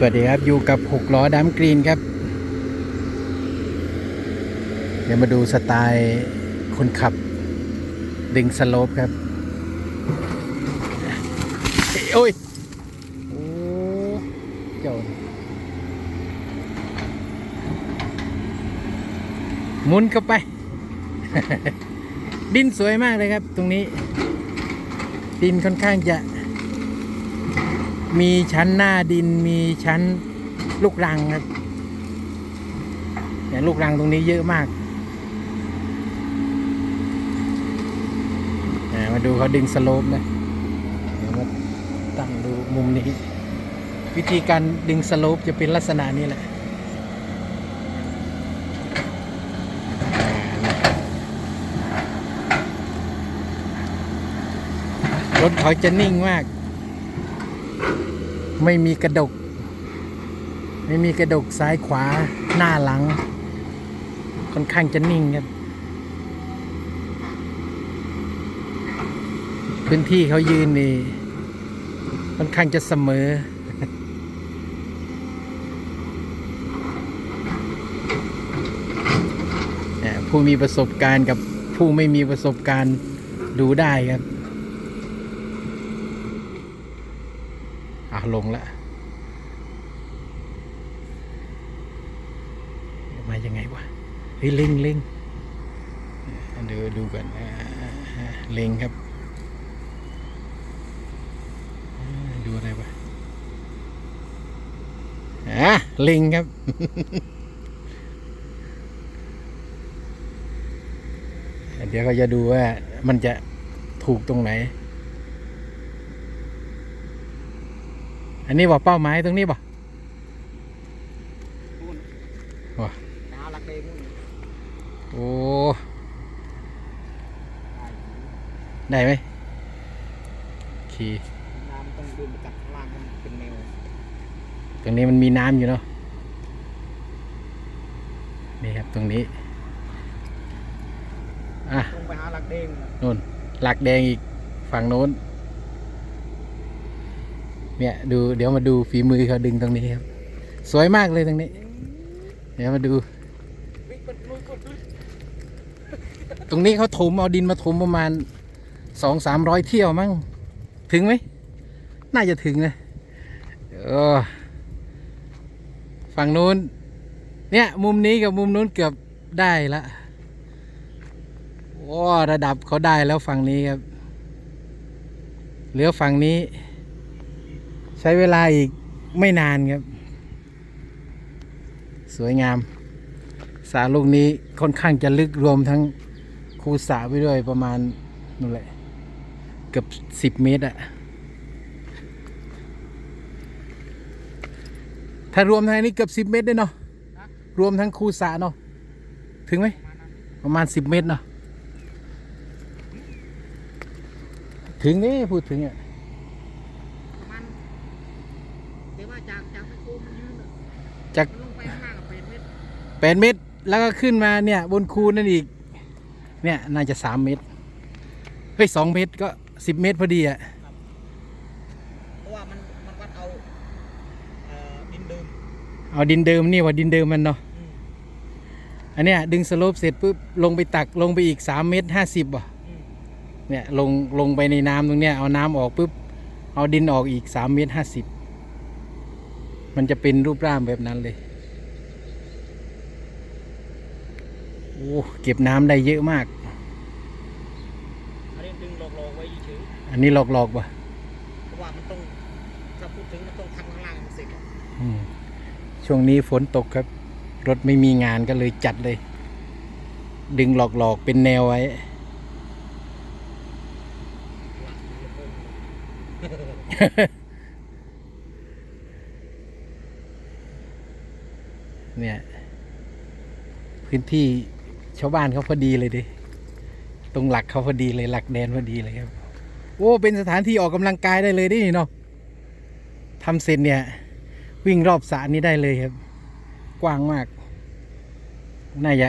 สวัสดีครับ อยู่กับหกล้อดัมกรีนครับ เดี๋ยวมาดูสไตล์คนขับ ดึงสโลปครับ โอ้ย โอ้เจ้าหมุนเข้าไป ดินสวยมากเลยครับ ตรงนี้ ดินค่อนข้างจะ มีชั้นหน้าดินมีชั้นลูกรังครับเนี่ยลูกรังตรงนี้เยอะมากอ่ามาดูเขาดึงสโลปนะเดี๋ยวมาตั้งดูมุมนี้ วิธีการดึงสโลปจะเป็นลักษณะนี้แหละรถเขาจะนิ่งมาก ไม่มีกระดก ไม่มีกระดกซ้ายขวาหน้าหลัง ค่อนข้างจะนิ่งครับ พื้นที่เขายืนนี่ค่อนข้างจะเสมอเนี่ยผู้มีประสบการณ์กับผู้ไม่มีประสบการณ์ดูได้ครับ อะลงแล้วมายังไงวะเฮ้ยเล็งเล็งเดี๋ยวดูกันเล็งครับ ดูอะไรวะอะเล็งครับเดี๋ยวก็จะดูว่ามันจะถูกตรงไหน อันนี้บอกเป้าหมายตรงนี้บ่นู่นว่ะหาหลักเดงนู่นโอ้ได้ไหมขี่น้ำต้องเดินไปกัดข้างล่างให้มันเป็นแนวตรงนี้มันมีน้ำอยู่เนาะนี่ครับตรงนี้อะต้องไปหาหลักเดงนู่นหลักแดงอีกฝั่งโน้น เนี่ยดูเดี๋ยวมาดูฝีมือเขาดึงตรงนี้ครับ สวยมากเลยตรงนี้ เดี๋ยวมาดู ตรงนี้เขาถมเอาดินมาถมประมาณสองสามร้อยเที่ยวมั้งถึงไหมน่าจะถึงนะเออฝั่งนู้น เนี่ย มุมนี้กับมุมนู้นเกือบได้ละโอ้ระดับเขาได้แล้วฝั่งนี้ครับ เหลือฝั่งนี้ ใช้เวลาอีกไม่นานครับ สวยงามสาลูกนี้ค่อนข้างจะลึกรวมทั้งคูสาไปด้วยประมาณนู่นแหละเกือบสิบเมตรอะถ้ารวมทางนี้เกือบสิบเมตรได้เนาะรวมทั้งคูสาเนาะถึงไหมประมาณสิบเมตรเนาะถึงนี่พูดถึงอะ มันเดี๋ยวว่าจากจากไมโครมันยืนอะ จากมันลงไปข้างล่างกับเป็นเม็ดแปดเมตรแล้วก็ขึ้นมาเนี่ยบนคูนั่นอีก เนี่ยน่าจะสามเมตรเฮ้ยสองเมตรก็สิบเมตรพอดีอะเพราะว่ามันมันวัดเอาเอ่อดินเดิมเอาดินเดิมนี่ว่าดินเดิมมันเนาะอืมอันเนี้ยดึงสโลปเสร็จปุ๊บลงไปตักลงไปอีกสามเมตรห้าสิบอะอืมเนี่ยลงลงไปในน้ำตรงเนี้ยเอาน้ำออกปุ๊บเอาดินออกอีกสามเมตรห้าสิบ มันจะเป็นรูปร่างแบบนั้นเลย โอ้เก็บน้ำได้เยอะมาก อันนี้ดึงหลอกๆไว้เฉยอันนี้หลอกๆว่ะๆเพราะว่ามันต้องถ้าพูดถึงมันต้องทำข้างล่างให้มันเสร็จอะอืมช่วงนี้ฝนตกครับ รถไม่มีงานก็เลยจัดเลย ดึงหลอกๆเป็นแนวไว้เนี่ย พื้นที่ชาวบ้านเขาพอดีเลยดิ ตรงหลักเขาพอดีเลยหลักแดนพอดีเลยครับ โอ้เป็นสถานที่ออกกำลังกายได้เลยดิเนาะทำเสร็จเนี่ย วิ่งรอบสระนี้ได้เลยครับ กว้างมาก น่าจะ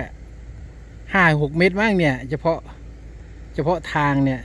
ห้าหกเมตรมากเนี่ย เฉพาะเฉพาะทางเนี่ย